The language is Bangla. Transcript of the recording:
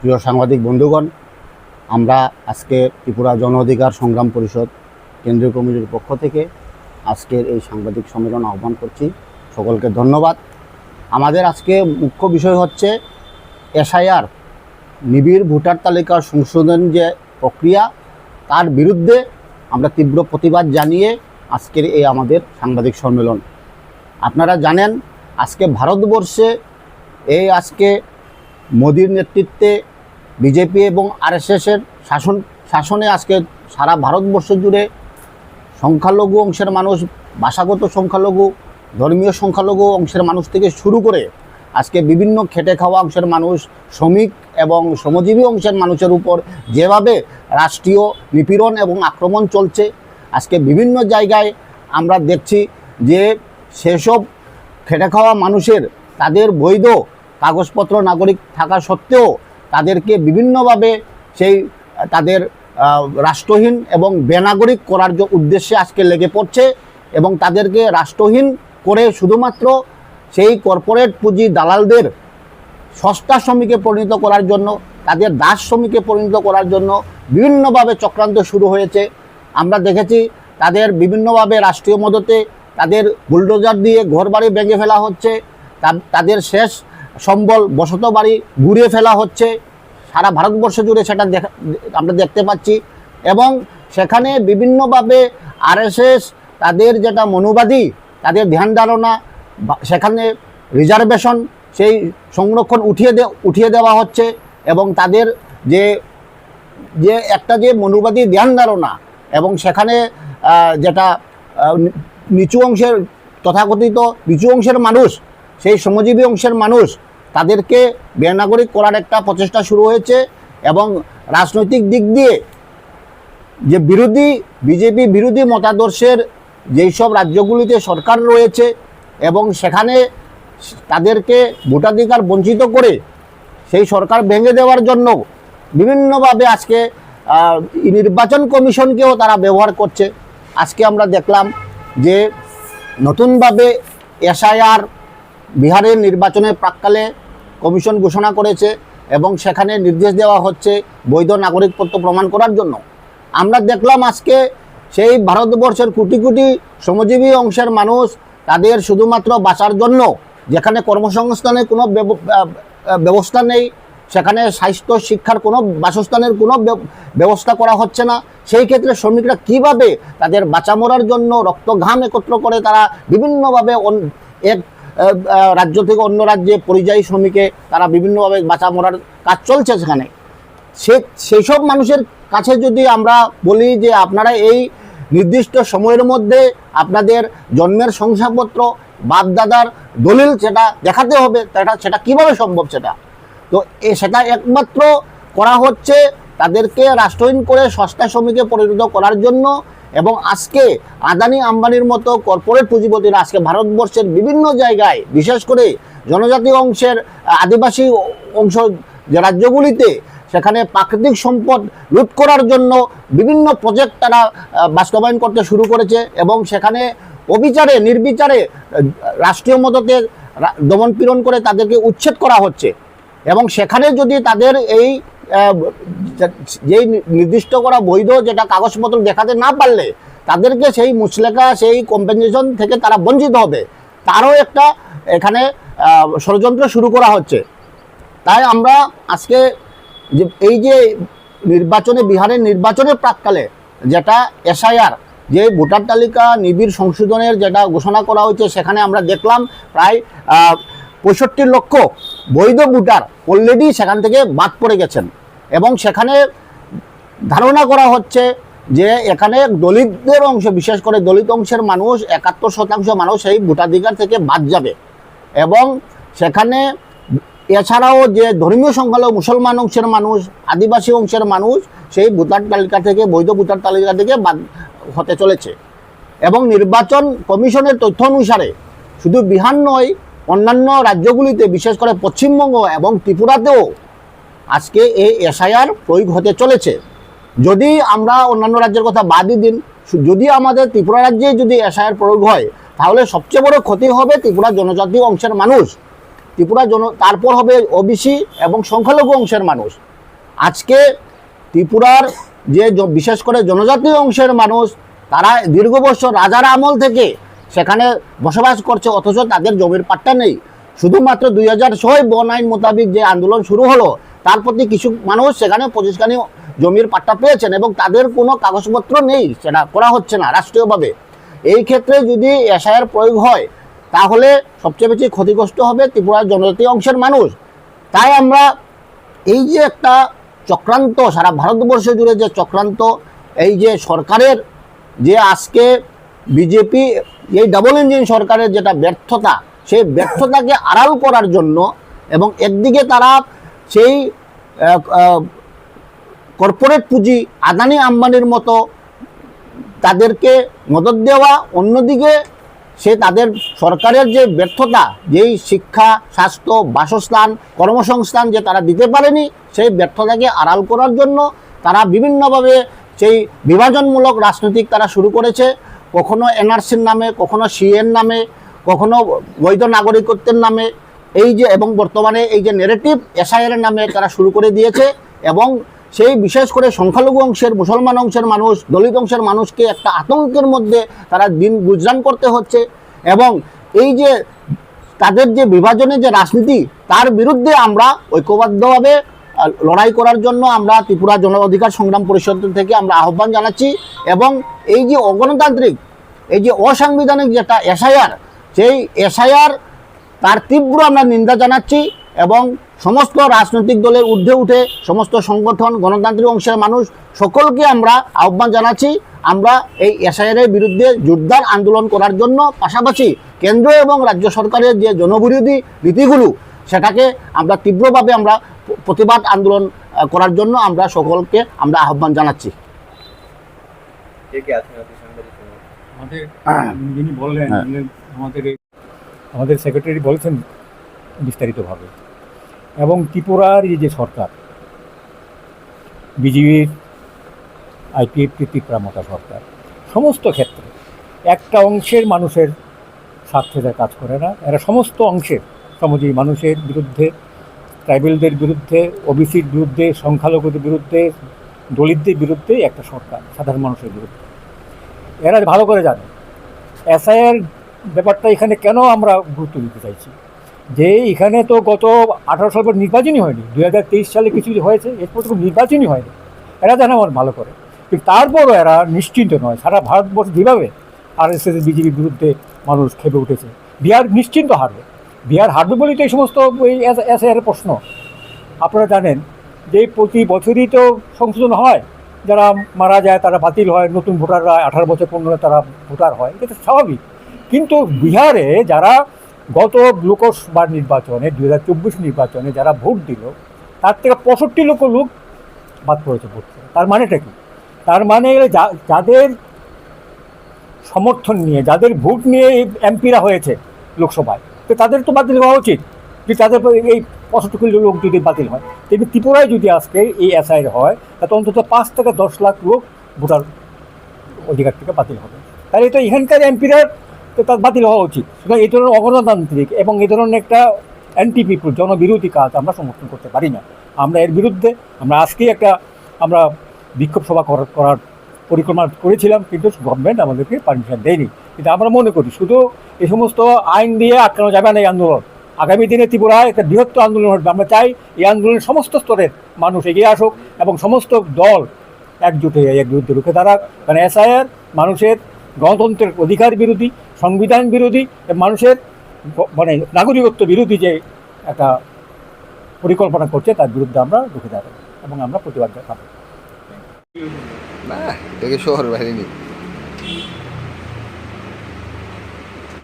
প্রিয় সাংবাদিক বন্ধুগণ, আমরা আজকে ত্রিপুরা জন অধিকার সংগ্রাম পরিষদ কেন্দ্রীয় কমিটির পক্ষ থেকে আজকের এই সাংবাদিক সম্মেলন আহ্বান করছি। সকলকে ধন্যবাদ। আমাদের আজকে মুখ্য বিষয় হচ্ছে এসআইআর, নিবিড় ভোটার তালিকা সংশোধন যে প্রক্রিয়া, তার বিরুদ্ধে আমরা তীব্র প্রতিবাদ জানিয়ে আজকের এই আমাদের সাংবাদিক সম্মেলন। আপনারা জানেন, আজকে ভারতবর্ষে এই আজকে মোদির নেতৃত্বে বিজেপি এবং আরএসএসের শাসন, শাসনে আজকে সারা ভারতবর্ষ জুড়ে সংখ্যালঘু অংশের মানুষ, ভাষাগত সংখ্যালঘু, ধর্মীয় সংখ্যালঘু অংশের মানুষ থেকে শুরু করে আজকে বিভিন্ন খেটে খাওয়া অংশের মানুষ, শ্রমিক এবং শ্রমজীবী অংশের মানুষের উপর যেভাবে রাষ্ট্রীয় নিপীড়ন এবং আক্রমণ চলছে, আজকে বিভিন্ন জায়গায় আমরা দেখছি যে সেসব খেটে খাওয়া মানুষের তাদের বৈধ কাগজপত্র নাগরিক থাকা সত্ত্বেও তাদেরকে বিভিন্নভাবে সেই, তাদের রাষ্ট্রহীন এবং বেনাগরিক করার যে উদ্দেশ্যে আজকে লেগে পড়ছে এবং তাদেরকে রাষ্ট্রহীন করে শুধুমাত্র সেই কর্পোরেট পুঁজি দালালদের সস্তা শ্রমিকে পরিণত করার জন্য, তাদের দাস শ্রমিকে পরিণত করার জন্য বিভিন্নভাবে চক্রান্ত শুরু হয়েছে। আমরা দেখেছি তাদের বিভিন্নভাবে রাষ্ট্রীয় মদতে তাদের বুলডোজার দিয়ে ঘরবাড়ি ভেঙে ফেলা হচ্ছে। তাদের শেষ সম্বল বসত বাড়ি ঘুরিয়ে ফেলা হচ্ছে। সারা ভারতবর্ষ জুড়ে সেটা দেখা আমরা দেখতে পাচ্ছি। এবং সেখানে বিভিন্নভাবে আরএসএস তাদের যেটা মনোবাদী, তাদের ধ্যান ধারণা সেখানে রিজার্ভেশন, সেই সংরক্ষণ উঠিয়ে দে উঠিয়ে দেওয়া হচ্ছে। এবং তাদের যে যে একটা যে মনোবাদী ধ্যান ধারণা এবং সেখানে যেটা নিচু অংশের তথাকথিত, নিচু অংশের মানুষ, সেই শ্রমজীবী অংশের মানুষ তাদেরকে বেনাগরিক করার একটা প্রচেষ্টা শুরু হয়েছে এবং রাজনৈতিক দিক দিয়ে যে বিরোধী, বিজেপি বিরোধী মতাদর্শের যেই সব রাজ্যগুলিতে সরকার রয়েছে এবং সেখানে তাদেরকে ভোটাধিকার বঞ্চিত করে সেই সরকার ভেঙে দেওয়ার জন্য বিভিন্নভাবে আজকে নির্বাচন কমিশনকেও তারা ব্যবহার করছে। আজকে আমরা দেখলাম যে নতুনভাবে এসআইআর বিহারের নির্বাচনের প্রাককালে কমিশন ঘোষণা করেছে এবং সেখানে নির্দেশ দেওয়া হচ্ছে বৈধ নাগরিকত্ব প্রমাণ করার জন্য। আমরা দেখলাম আজকে সেই ভারতবর্ষের কোটি কোটি শ্রমজীবী অংশের মানুষ তাদের শুধুমাত্র বাঁচার জন্য যেখানে কর্মসংস্থানের কোনো ব্যবস্থা নেই, সেখানে স্বাস্থ্য, শিক্ষার কোনো বাসস্থানের কোনো ব্যবস্থা করা হচ্ছে না। সেই ক্ষেত্রে শ্রমিকরা কীভাবে তাদের বাঁচা মরার জন্য রক্ত ঘাম একত্র করে তারা বিভিন্নভাবে এক রাজ্য থেকে অন্য রাজ্যে পরিযায়ী শ্রমিকে তারা বিভিন্নভাবে বাঁচা মরার কাজ চলছে সেখানে। সে সেই সব মানুষের কাছে যদি আমরা বলি যে আপনারা এই নির্দিষ্ট সময়ের মধ্যে আপনাদের জন্মের শংসাপত্র, বাপদাদার দলিল সেটা দেখাতে হবে সেটা সেটা কীভাবে সম্ভব সেটা? তো এ, সেটা একমাত্র করা হচ্ছে তাদেরকে রাষ্ট্রহীন করে সস্তা শ্রমিকে পরিণত করার জন্য এবং আজকে আদানি আম্বানির মতো কর্পোরেট পুঁজিপতিরা আজকে ভারতবর্ষের বিভিন্ন জায়গায়, বিশেষ করে জনজাতি অংশের আদিবাসী অংশ যে রাজ্যগুলিতে সেখানে প্রাকৃতিক সম্পদ লুট করার জন্য বিভিন্ন প্রজেক্ট তারা বাস্তবায়ন করতে শুরু করেছে এবং সেখানে অবিচারে, নির্বিচারে রাষ্ট্রীয় মদতে রা- দমন পীড়ন করে তাদেরকে উচ্ছেদ করা হচ্ছে। এবং সেখানে যদি তাদের এই যেই নির্দিষ্ট করা বৈধ যেটা কাগজপত্র দেখাতে না পারলে, তাদেরকে সেই মুচলেকা সেই কম্পেনসেশন থেকে তারা বঞ্চিত হবে। তারও একটা এখানে ষড়যন্ত্র শুরু করা হচ্ছে। তাই আমরা আজকে যে এই যে নির্বাচনে, বিহারের নির্বাচনের প্রাককালে যেটা এসআইআর, যে ভোটার তালিকা নিবিড় সংশোধনের যেটা ঘোষণা করা হয়েছে, সেখানে আমরা দেখলাম প্রায় পঁয়ষট্টি লক্ষ বৈধ ভোটার অলরেডি সেখান থেকে বাদ পড়ে গেছেন। এবং সেখানে ধারণা করা হচ্ছে যে এখানে দলিতদের অংশ, বিশেষ করে দলিত অংশের মানুষ একাত্তর শতাংশ মানুষ এই ভোটাধিকার থেকে বাদ যাবে। এবং সেখানে এছাড়াও যে ধর্মীয় সংখ্যালঘু মুসলমান অংশের মানুষ, আদিবাসী অংশের মানুষ সেই ভোটার তালিকা থেকে, বৈধ ভোটার তালিকা থেকে বাদ হতে চলেছে। এবং নির্বাচন কমিশনের তথ্য অনুসারে শুধু বিহার নয়, অন্যান্য রাজ্যগুলিতে, বিশেষ করে পশ্চিমবঙ্গ এবং ত্রিপুরাতেও আজকে এই এসআইআর প্রয়োগ হতে চলেছে। যদি আমরা অন্যান্য রাজ্যের কথা বাদই দিন, যদি আমাদের ত্রিপুরা রাজ্যে যদি এসআইআর প্রয়োগ হয়, তাহলে সবচেয়ে বড় ক্ষতি হবে ত্রিপুরা জনজাতি অংশের মানুষ। ত্রিপুরা জন, তারপর হবে ওবিসি এবং সংখ্যালঘু অংশের মানুষ। আজকে ত্রিপুরার যে বিশেষ করে জনজাতি অংশের মানুষ, তারা দীর্ঘ বছর রাজার আমল থেকে সেখানে বসবাস করছে, অথচ তাদের জমির পাট্টা নেই। শুধুমাত্র দুই হাজার ছয় বন আইন মোতাবেক যে আন্দোলন শুরু হলো তার প্রতি কিছু মানুষ সেখানে পঁচিশখানি জমির পাট্টা পেয়েছেন এবং তাদের কোনো কাগজপত্র নেই, সেটা করা হচ্ছে না রাষ্ট্রীয়ভাবে। এই ক্ষেত্রে যদি এসআইয়ের প্রয়োগ হয়, তাহলে সবচেয়ে বেশি ক্ষতিগ্রস্ত হবে ত্রিপুরার জনজাতি অংশের মানুষ। তাই আমরা এই যে একটা চক্রান্ত, সারা ভারতবর্ষ জুড়ে যে চক্রান্ত, এই যে সরকারের যে আজকে বিজেপি, এই ডাবল ইঞ্জিন সরকারের যেটা ব্যর্থতা, সেই ব্যর্থতাকে আড়াল করার জন্য এবং একদিকে তারা সেই কর্পোরেট পুঁজি আদানি আম্বানির মতো তাদেরকে মদত দেওয়া, অন্যদিকে সে তাদের সরকারের যে ব্যর্থতা, যেই শিক্ষা, স্বাস্থ্য, বাসস্থান, কর্মসংস্থান যে তারা দিতে পারেনি, সেই ব্যর্থতাকে আড়াল করার জন্য তারা বিভিন্নভাবে সেই বিভাজনমূলক রাজনৈতিক তারা শুরু করেছে। কখনো এনআরসির নামে, কখনো সিএর নামে, কখনো বৈধ নাগরিকত্বের নামে এই যে, এবং বর্তমানে এই যে নেগেটিভ এসআইয়ের নামে তারা শুরু করে দিয়েছে, এবং সেই বিশেষ করে সংখ্যালঘু অংশের, মুসলমান অংশের মানুষ, দলিত অংশের মানুষকে একটা আতঙ্কের মধ্যে তারা দিন গুজরান করতে হচ্ছে, এবং এই যে তাদের যে বিভাজনের যে রাজনীতি, তার বিরুদ্ধে আমরা ঐক্যবদ্ধভাবে লড়াই করার জন্য আমরা ত্রিপুরা জন অধিকার সংগ্রাম পরিষদ থেকে আমরা আহ্বান জানাচ্ছি, এবং এই যে অগণতান্ত্রিক, এই যে অসাংবিধানিক যেটা এসআইআর সেই এসআইআর তার তীব্র আমরা নিন্দা জানাচ্ছি এবং সমস্ত রাজনৈতিক দলের ঊর্ধ্বে উঠে সমস্ত সংগঠন গণতান্ত্রিক অংশের মানুষ সকলকে আমরা আহ্বান জানাচ্ছি আমরা এই এসআইআর এর বিরুদ্ধে জোরদার আন্দোলন করার জন্য পাশাপাশি কেন্দ্র এবং রাজ্য সরকারের যে জনবিরোধী নীতিগুলো সেটাকে আমরা তীব্রভাবে আমরা প্রতিবাদ আন্দোলন করার জন্য আমরা সকলকে আমরা আহ্বান জানাচ্ছি? আমাদের যিনি বললেন হ্যাঁ। আমাদের আমাদের সেক্রেটারি বলেছেন বিস্তারিতভাবে। এবং ত্রিপুরার এই যে সরকার, বিজেপির, আইপিএফ, ত্রিপুরা মতা সরকার, সমস্ত ক্ষেত্রে একটা অংশের মানুষের স্বার্থে তারা কাজ করে না। এরা সমস্ত অংশের সমাজী মানুষের বিরুদ্ধে, ট্রাইবেলদের বিরুদ্ধে, ওবিসির বিরুদ্ধে, সংখ্যালঘুদের বিরুদ্ধে, দলিতদের বিরুদ্ধে একটা সরকার, সাধারণ মানুষের বিরুদ্ধে। এরা ভালো করে জানে। এসআইয়ের ব্যাপারটা এখানে কেন আমরা গুরুত্ব দিতে চাইছি? যে এখানে তো গত আঠারো সাল পর নির্বাচনই হয়নি দু হাজার তেইশ সালে কিছু হয়েছে, এরপর তো নির্বাচনই হয়নি। এরা জানে আমার ভালো করে। কিন্তু তারপরও এরা নিশ্চিন্ত নয়, সারা ভারতবর্ষ যেভাবে আর এস এস বিজেপির বিরুদ্ধে মানুষ খেপে উঠেছে, বিহার নিশ্চিন্ত হারবে। বিহার হারবে বলেই তো এই সমস্ত এই এসআইয়ের প্রশ্ন। আপনারা জানেন যে প্রতি বছরই তো সংশোধন হয়, যারা মারা যায় তারা বাতিল হয়, নতুন ভোটাররা আঠারো বছর পনেরো তারা ভোটার হয়, এটা স্বাভাবিক। কিন্তু বিহারে যারা গত লোকসভা নির্বাচনে দু হাজার চব্বিশ নির্বাচনে যারা ভোট দিল, তার থেকে পঁয়ষট্টি লক্ষ লোক বাদ পড়েছে ভোট তার মানেটা কি? তার মানে যাদের সমর্থন নিয়ে, যাদের ভোট নিয়ে এই এমপিরা হয়েছে লোকসভায়, তো তাদের তো বাতিল হওয়া উচিত। যে তাদের এই পঁয়ষট্টি কোটি লোক যদি বাতিল হয়, তেমনি ত্রিপুরায় যদি আজকে এই এসআইর হয়, তাতে অন্তত পাঁচ থেকে দশ লাখ লোক ভোটার অধিকার থেকে বাতিল হবে। তাহলে তো এখানকার এমপিরা তো তার বাতিল হওয়া উচিত। সুতরাং এই ধরনের অগণতান্ত্রিক এবং এই ধরনের একটা অ্যান্টি পিপুল জনবিরোধী কাজ আমরা সমর্থন করতে পারি না। আমরা এর বিরুদ্ধে, আমরা আজকেই একটা, আমরা বিক্ষোভ সভা করার পরিকল্পনা করেছিলাম, কিন্তু গভর্নমেন্ট আমাদেরকে পারমিশন দেয়নি। কিন্তু আমরা মনে করি, শুধু এই সমস্ত আইন দিয়ে আটকানো যাবে না এই আন্দোলন। আগামী দিনে ত্রিপুরায় একটা বৃহত্তর আন্দোলন হবে আমরা চাই এই আন্দোলনের সমস্ত স্তরের মানুষ এগিয়ে আসুক এবং সমস্ত দল একজোট এর বিরুদ্ধে রুখে দাঁড়াক। কারণ এসআইআর মানুষের গণতন্ত্রের অধিকার বিরোধী, সংবিধান বিরোধী মানুষের মানে নাগরিকত্ব বিরোধী যে একটা পরিকল্পনা করছে, তার বিরুদ্ধে আমরা রুখে দাঁড়াবো এবং আমরা প্রতিবাদ দেখাবো না, এটাকে শহর নেই